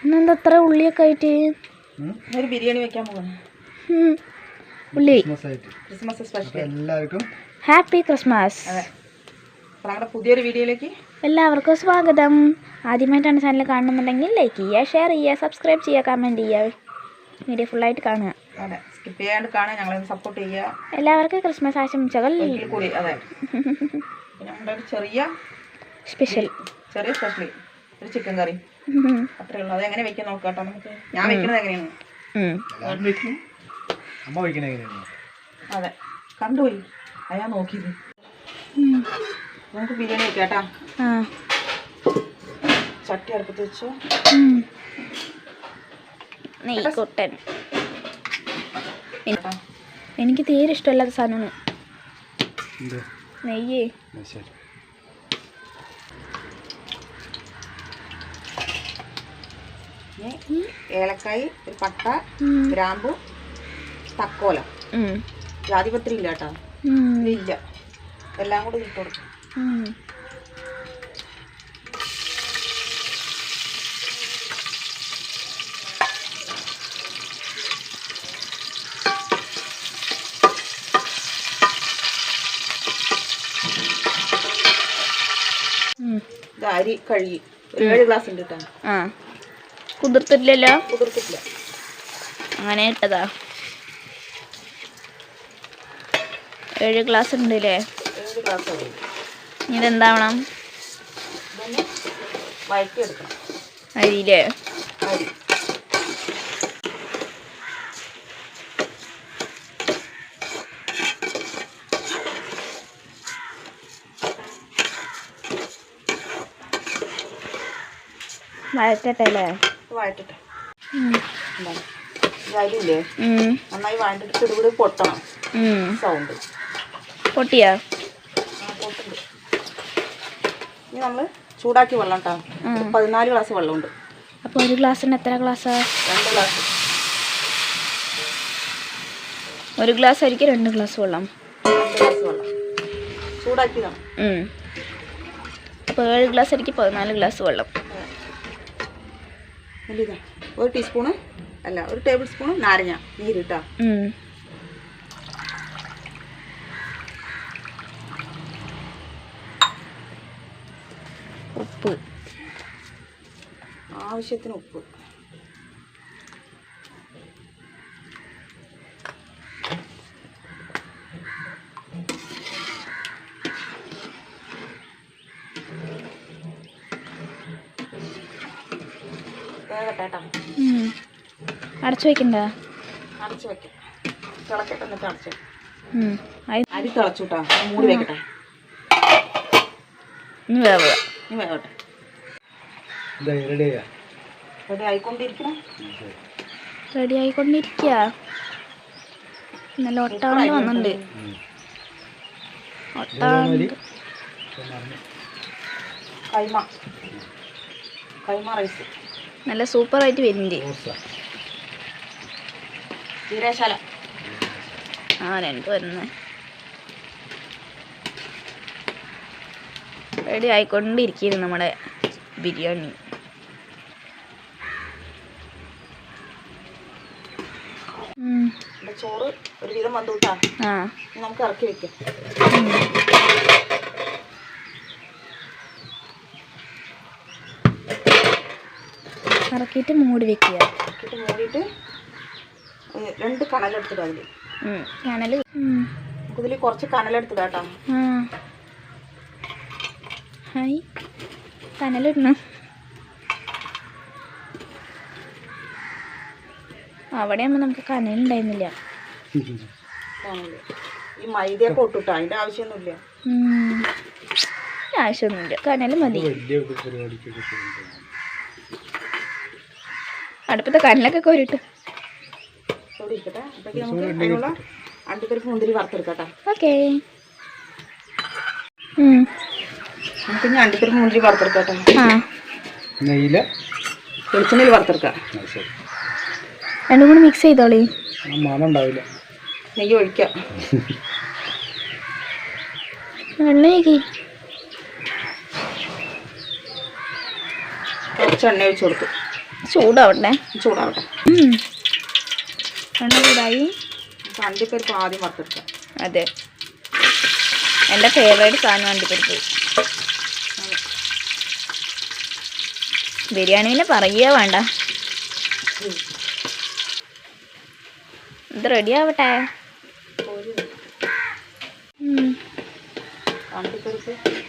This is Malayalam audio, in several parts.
ഇന്നെന്താ അത്ര ഉള്ളിയൊക്കെ ആയിട്ട്? ഒരു ബിരിയാണി വെക്കാൻ പോകുന്നു ഉള്ളി. ക്രിസ്മസ് ആയിട്ട് ക്രിസ്മസ് സ്പെഷ്യൽ എല്ലാവർക്കും ഹാപ്പി ക്രിസ്മസ് അതെ. അപ്പോൾ പുതിയൊരു വീഡിയോയിലേക്ക് എല്ലാവർക്കും സ്വാഗതം. ആദ്യമായിട്ടാണ് ചാനൽ കാണുന്നുണ്ടെങ്കിൽ ലൈക്ക് ചെയ്യുക ഷെയർ ചെയ്യുക സബ്സ്ക്രൈബ് ചെയ്യുക കമന്റ് ചെയ്യുക. വീഡിയോ ഫുള്ളായിട്ട് കാണുക. അതെ. സ്കിപ്പ് ചെയ്യാണ്ട് കാണുക ഞങ്ങളെ സപ്പോർട്ട് ചെയ്യുക. എല്ലാവർക്കും ക്രിസ്മസ് ആശംസകൾ. കൂടി അതെ. പിന്നെ ഒരു ചെറിയ സ്പെഷ്യൽ ചെറിയ സ്പെഷ്യൽ ഒരു ചിക്കൻ കറി അത്രേ ഉള്ളൂ അതെങ്ങനെ വെക്കാൻ നോക്കാം കേട്ടോ നമുക്ക്. ഞാൻ വെക്കുന്നത് എങ്ങനെയാണ്? അമ്മ വയ്ക്കണ എങ്ങനെയാണ്? അതെ. കണ്ടുപോയി അയാ നോക്കിയത്. നമുക്ക് ബിരിയാണി വെക്കാം കേട്ടാ. ആ. ചട്ടി അടുപ്പത്ത് വെച്ചു. നെയ്ക്കൊട്ടൻ എനിക്ക് തീരെ ഇഷ്ടമല്ലാത്ത സാധനമാണ്. നെയ്യേ. ശരി ഇനി ഏലക്കായി ഒരു പട്ട ഗ്രാമ്പു തക്കോലം. ജാതിപത്രി ഇല്ല കേട്ടോ ഇല്ല എല്ലാം കൂടി ഇട്ട് കൊടുക്കും. ഇത് അരി കഴുകി. ഒരു ഏഴ് ഗ്ലാസ് ഉണ്ട് കേട്ടോ. കുതിർത്തിട്ടില്ലല്ലോ? കുതിർത്തിട്ടില്ല. അങ്ങനെ ഇട്ടതാ. ഏഴ് ഗ്ലാസ് ഉണ്ട് അല്ലേ ഇതെന്താവണം? അരിയില്ലേ? അരി. നന്നായി പൊട്ടണം. സൗണ്ട്. പൊട്ടിയാ? ആ പൊട്ടുണ്ട്. ഇനി നമ്മൾ ചൂടാക്കി വെള്ളം കേട്ടോ. പതിനാല് ഗ്ലാസ് വെള്ളമുണ്ട്. അപ്പോൾ ഒരു ഗ്ലാസ്സിന് എത്ര ഗ്ലാസ്സാ? രണ്ട് ഗ്ലാസ്. ഒരു ഗ്ലാസ് ആയിരിക്കും രണ്ട് ഗ്ലാസ് വെള്ളം. ചൂടാക്കി. അപ്പോൾ ഏഴ് ഗ്ലാസ് ആയിരിക്കും പതിനാല് ഗ്ലാസ് വെള്ളം. വലിയതാ. ഒരു ടീസ്പൂണ് അല്ല ഒരു ടേബിൾ സ്പൂണ് നാരങ്ങ നീര് കേട്ടോ ഉപ്പ്. ആവശ്യത്തിന് ഉപ്പ്. അടച്ചു വയ്ക്കണ്ട അടച്ച് വെക്കാം. തിളക്കട്ടെ എന്നിട്ട് അടച്ച്. അരി തിളച്ചു കേട്ടോ. മൂടി വെക്കട്ടെ. ഇനി വേവുക ഇനി വേവട്ടെ. റെഡി ആയിക്കൊണ്ടിരിക്കണം റെഡി ആയിക്കൊണ്ടിരിക്കുക നല്ല ഒട്ടാണ് വന്നിട്ടുണ്ട്. ഒട്ടാണ് കൈമ. കൈമ റൈസ് നല്ല സൂപ്പറായിട്ട് വരുന്നുണ്ട്. ആ രണ്ട് വരുന്നത് റെഡി ആയിക്കൊണ്ടിരിക്കുന്നു നമ്മുടെ ബിരിയാണി. ചോറ് ഒരുവിധം വന്നു കൂട്ടാ. നമുക്ക് ഇറക്കി വെക്കാം. ഇറക്കിയിട്ട് മൂടി വെക്കുക. മൂടിയിട്ട് ഏ, രണ്ട് കനലെടുത്തിട്ട് അതിൽ കനൽ നമുക്കിതിൽ കുറച്ച് കനലെടുത്തിടാം കേട്ടോ. ഹായ്. കനലിടണം. അവിടെ ആകുമ്പോൾ നമുക്ക് കനലുണ്ടായിരുന്നില്ല. കനൽ. ഈ മൈദയൊക്കെ ഒട്ടിട്ടോ? അതിന്റെ ആവശ്യമൊന്നുമില്ല. ആവശ്യമൊന്നുമില്ല. കനൽ മതി വലിയ ഒരു പരിപാടിക്കൊക്കെ ചെയ്യുമ്പോൾ അടുപ്പത്തെ കനലൊക്കെ കോരിട്ട് മുന്തിരി വറുത്തെടുക്കാം ഓക്കേ. അണ്ടിപ്പരിപ്പ് വറുത്തെടുക്കാം വെളിച്ചെണ്ണയിൽ വറുത്തെടുക്കാം. രണ്ടും കൂടി മിക്സ് ചെയ്തോളി. ആ മണം ഉണ്ടാവില്ല. നെയ്യ് ഒഴിക്കാം. എണ്ണ ഒഴിക്ക്. കുറച്ച് എണ്ണ ഒഴിച്ച് കൊടുത്തു. ചൂടാവട്ടെ. ചൂടാവട്ടെ. എണ്ണ ചൂടായി. അണ്ടിപ്പരിപ്പ് ആദ്യം വറുത്തെടുക്കാം. അതെ. എന്റെ ഫേവറേറ്റ് സാധനം അണ്ടിപ്പരിപ്പ്. ബിരിയാണി പിന്നെ പറയുക വേണ്ട. ഇത് റെഡി ആവട്ടെ.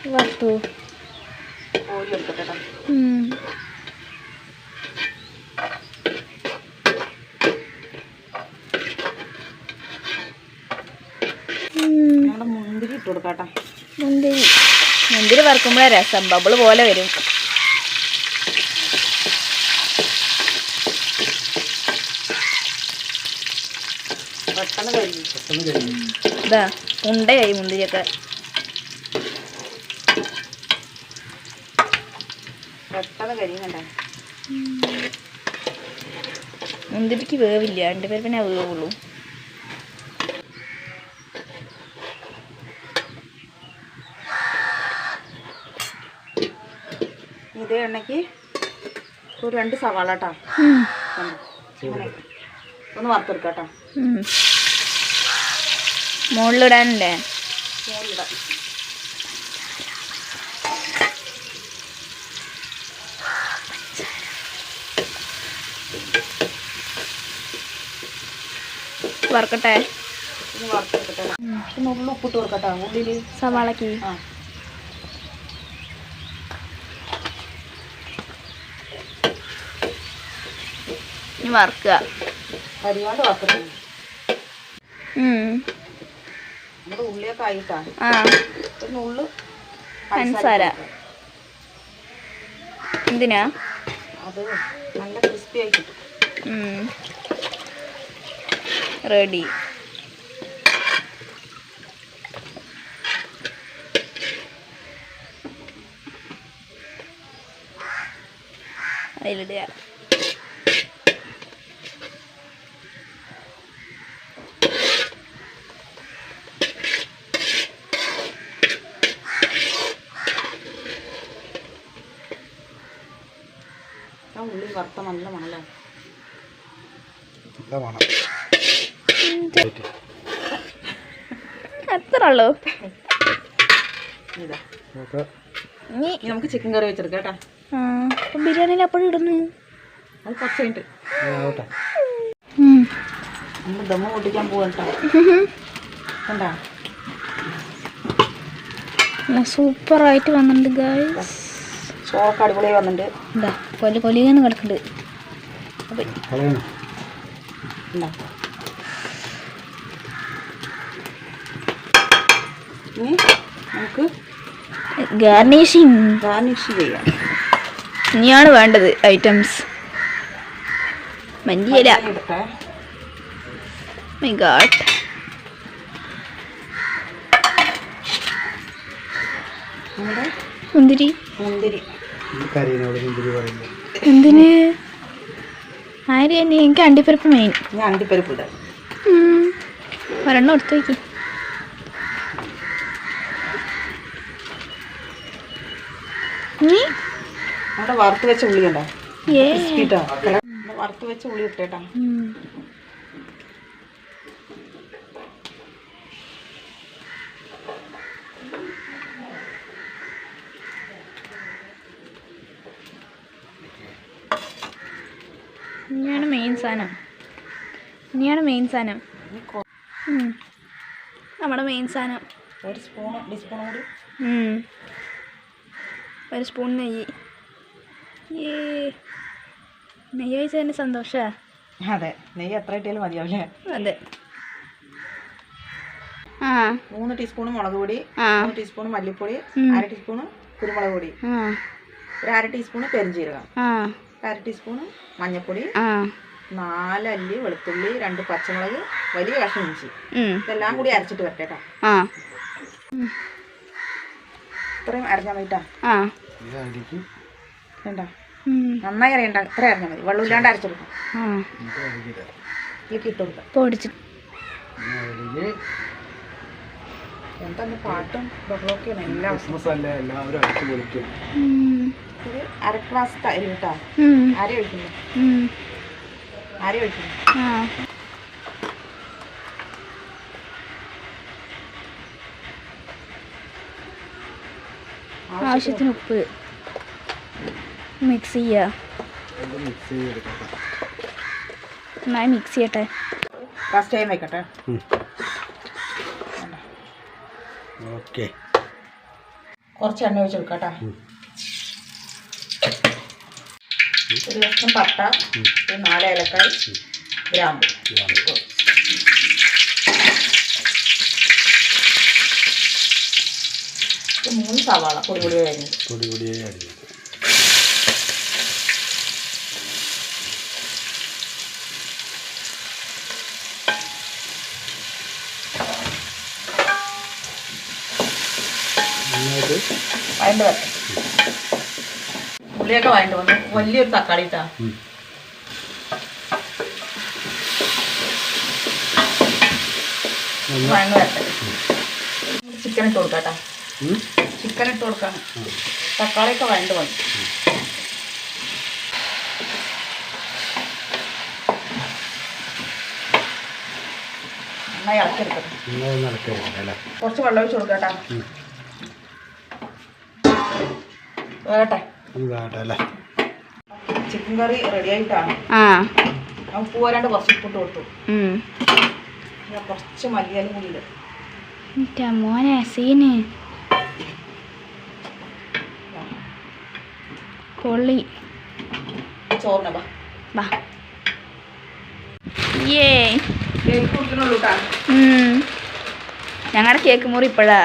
വറുത്തു കോരി എടുക്കട്ടെ കേട്ടോ ഉം. ഉം. നമ്മുടെ മുന്തിരി ഇട്ട് കൊടുക്കാം മുന്തിരി. മുന്തിരി വറുക്കുമ്പോഴേ രസം. ബബിൾ പോലെ വരും. ഇതാ ഉണ്ടയായി മുന്തിരിയൊക്കെ. മുന്തിരിക്ക് വേവില്ല. എന്റെ പേര് പിന്നെ വേവുള്ളൂ. എണ്ണയ്ക്ക് ഒരു രണ്ട് സവാള കേട്ടോ. ഒന്ന് വറുത്തെടുക്കാം കേട്ടോ. മുകളിലിടാനല്ലേ മോളിടാം വറുക്കട്ടെ? ഇനി വറുത്തെടുക്കട്ടെ. പിന്നെ ഉള്ളി ഉപ്പിട്ട് കൊടുക്കട്ടെ ഉള്ളിൽ സവാളക്ക്? ആ. വറുക്കുക. ആയിട്ടാ. ആ. പഞ്ചസാര. എന്തിനാ? റെഡി. അതിലിടുക. ആ നല്ല വറുത്ത നല്ല മണം. അത്ര ഉള്ളൂ. ഇതാ. നമുക്ക് ഇനി നമുക്ക് ചിക്കൻ കറി വെച്ചെടുക്കാം കേട്ടോ. അപ്പം ബിരിയാണിയിൽ അപ്പോഴും ഇടുന്നു. അത് കുറച്ച് കഴിഞ്ഞിട്ട്. നമ്മൾ ദമ്മ പൊട്ടിക്കാൻ പോവാ കേട്ടോ. കണ്ടാ? സൂപ്പറായിട്ട് വന്നിട്ടുണ്ട് ഗായ്സ് ചോറൊക്കെ അടിപൊളിയായി വന്നിട്ടുണ്ട് എന്താ കൊല്ലി കൊല്ലിന്ന് കിടക്കുന്നുണ്ട് അപ്പം കളയണം എന്താ ഇനി നമുക്ക് ഗാർണിഷിങ് ഗാർണിഷ് ചെയ്യാം. ഇനിയാണ് വേണ്ടത് ഐറ്റംസ് മല്ലിയില. മൈ ഗാഡ് നമ്മുടെ മുന്തിരി. മുന്തിരി. കരീനോട് മുന്തിരി പറയുന്നത്. എന്തിന്? ആര്? തന്നെ എനിക്ക് അണ്ടിപ്പരിപ്പ് മെയിൻ ഞാൻ അണ്ടിപ്പരിപ്പ് ഇടാം. ഒരെണ്ണം എടുത്തു വയ്ക്കും നീ വറുത്ത് വെച്ച ഉള്ളി ഉണ്ടോ വറുത്ത് വെച്ച ഉള്ളി ഇട്ടേട്ടാ. ഇനിയാണ് മെയിൻ സാധനം ഇനിയാണ് മെയിൻ സാധനം. നമ്മുടെ മെയിൻ സാധനം ഒരു സ്പൂൺ ടീസ്പൂൺ കൂടി. ഒരു സ്പൂൺ നെയ്യ്. ഏ നെയ്യ് കഴിച്ചതിന് സന്തോഷമാണ് അതെ. നെയ്യ് എത്ര ഇട്ടാലും മതിയാവില്ലേ അതെ. ആ. മൂന്ന് ടീസ്പൂൺ മുളക് പൊടി മൂന്ന് ടീസ്പൂൺ മല്ലിപ്പൊടി. അര ടീസ്പൂൺ കുരുമുളക് പൊടി. ഒരു അര ടീസ്പൂൺ പെരിഞ്ചീരകം അര ടീസ്പൂൺ മഞ്ഞപ്പൊടി ആ. നാലല്ലി വെളുത്തുള്ളി രണ്ട് പച്ചമുളക് വലിയ കഷ്ണം ഇഞ്ചി. ഇതെല്ലാം കൂടി അരച്ചിട്ട് വരട്ടെ കേട്ടോ ഇത്രയും അരഞ്ഞാൽ മതിട്ടാ വേണ്ട നന്നായി അറിയണ്ട ഇത്ര അരഞ്ഞാൽ മതി. വെള്ളമില്ലാണ്ട് അരച്ചെടുക്കും. ആ. എന്നിട്ട് അടിക്കില്ല ഇതിലേക്ക് ഇട്ട് കൊടുക്കാം. പൊടിച്ച്. എന്താ പാട്ടും ബഹളമൊക്കെയാണ്. എല്ലാം എല്ലാവരും അടിച്ചു പൊളിക്കും. ഒരു അര ഗ്ലാസ് തരും കേട്ടോ. അര ഒഴിക്കുന്നു. അര ഒഴിക്കുന്നു. ആ. ആവശ്യത്തിന് ഉപ്പ് മിക്സ് ചെയ്യുക മിക്സ് ചെയ്തെടുക്കാം നന്നായി മിക്സ് ചെയ്യട്ടെ. ഫസ്റ്റ് ടൈം വെക്കട്ടെ ഓക്കെ. കുറച്ച് എണ്ണ ഒഴിച്ച് കൊടുക്കാം കേട്ടോ. ഒരു ദിവസം പട്ട നാല് ഏലക്കായ് ഗ്രാമ്പു. മൂന്ന് സവാള പൊടി പൊടി കഴിഞ്ഞത് പൊടി പൊടിയായി അരിഞ്ഞത്. നന്നായിട്ട് വഴണ്ട് വരട്ടെ ഉള്ളിയൊക്കെ വാങ്ങിട്ട് വന്നു. വലിയൊരു തക്കാളി ഇട്ടാ. ഉം. വരട്ടെ ചിക്കൻ ഇട്ട് കൊടുക്കാട്ടാ ചിക്കൻ ഇട്ട് കൊടുക്കാം. തക്കാളിയൊക്കെ വഴണ്ട് വന്നു. നന്നായി കുറച്ച് വെള്ളം ഒഴിച്ച് കൊടുക്കാട്ടാ വേട്ടെ ചിക്കൻ കറി റെഡി ആയിട്ടാണ്. ആ. ഞാൻ ഉപ്പ് പോരാണ്ട് കുറച്ച് ഉപ്പിട്ട് കൊടുത്തു. കുറച്ച് മല്ലിയാലും കൂടി ഇടും. മോനെ സീന്. പൊള്ളി ചോറിനെ ബാ ഏ ഞങ്ങളുടെ കേക്ക് മുറി ഇപ്പോഴാ.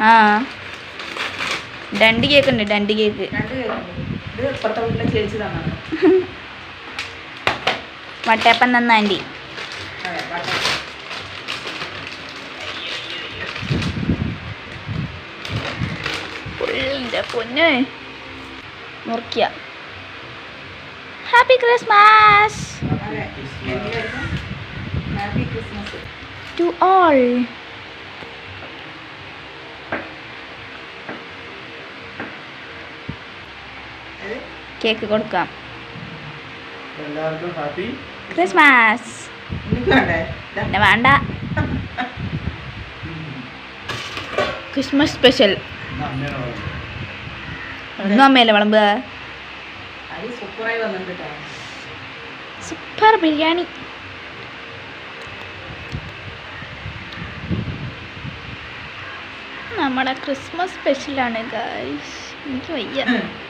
ആ. രണ്ട് കേക്ക് ഉണ്ട് രണ്ട് കേക്ക് വട്ടയപ്പൻ വട്ടയപ്പം തന്ന ആന്റി. പൊന്ന്. മുറിക്കുക happy Christmas happy Christmas to all cake കൊടുക്കാം. എല്ലാവർക്കും ഹാപ്പി ക്രിസ്മസ്. പിന്നെ വേണ്ട. Christmas special. ഒന്നും അമ്മയല്ലേ വിളമ്പുക കേട്ടോ സൂപ്പർ ബിരിയാണി. നമ്മുടെ ക്രിസ്മസ് സ്പെഷ്യലാണ് ഗായ്സ്. എനിക്ക് വയ്യ.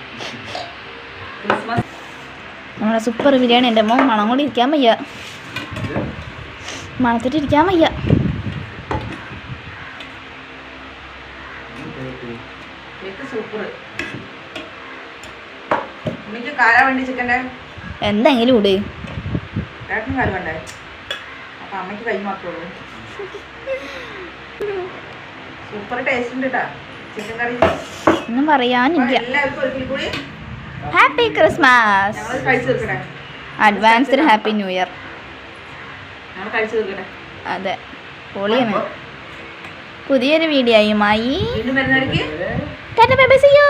നമ്മുടെ സൂപ്പർ ബിരിയാണി എന്റെ മോൻ മണം കൂടി ഇരിക്കാൻ വയ്യ. മണത്തിട്ട് ഇരിക്കാൻ വയ്യ. എന്തെങ്കിലും ഇട്. അമ്മയ്ക്ക് കൈ മാത്രമേ സൂപ്പർ ടേസ്റ്റ് ഉണ്ട് കേട്ടാ ചിക്കൻ കറി ഒന്നും പറയാനില്ല. Happy Christmas advanced happy new year അതെ. പൊളിയാണ്. പുതിയൊരു വീഡിയോയുമായി tata bye bye see you.